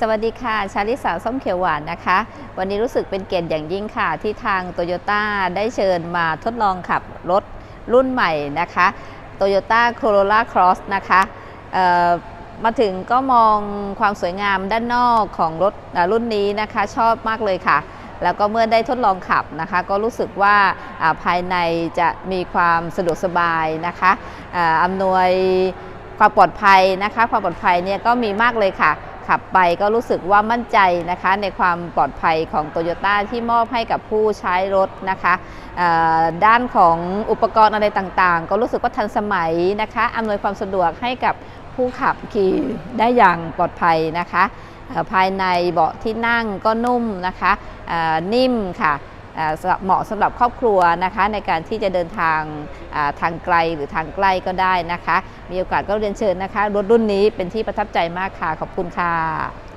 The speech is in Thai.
สวัสดีค่ะ ชาลิสาส้มเขียวหวานนะคะ วันนี้รู้สึกเป็นเกียรติอย่างยิ่งค่ะ ที่ทางโตโยต้าได้เชิญมาทดลองขับรถรุ่นใหม่นะคะ Toyota Corolla Cross นะคะมาถึงก็มองความสวยงามด้านนอกของรถรุ่นนี้นะคะ ชอบมากเลยค่ะ แล้วก็เมื่อได้ทดลองขับนะคะ ก็รู้สึกว่าภายในจะมีความสะดวกสบายนะคะอ่าอำนวยความปลอดภัยนะคะ ความปลอดภัยเนี่ยก็มีมากเลยค่ะ ขับไปก็รู้สึกว่ามั่นใจนะคะ ในความปลอดภัยของโตโยต้าที่มอบให้กับผู้ใช้รถนะคะด้านของอุปกรณ์อะไรต่างๆ ก็รู้สึกว่าทันสมัยนะคะอำนวยความสะดวกให้กับผู้ขับขี่ได้อย่างปลอดภัยนะคะ ภายในเบาะที่นั่งก็นุ่มนะคะนิ่มค่ะ เหมาะสำหรับครอบครัวนะคะในการที่จะเดินทางทางไกลหรือทางใกล้ก็ได้นะคะ มีโอกาสก็เรียนเชิญนะคะรถรุ่นนี้เป็นที่ประทับใจมากค่ะ ขอบคุณค่ะ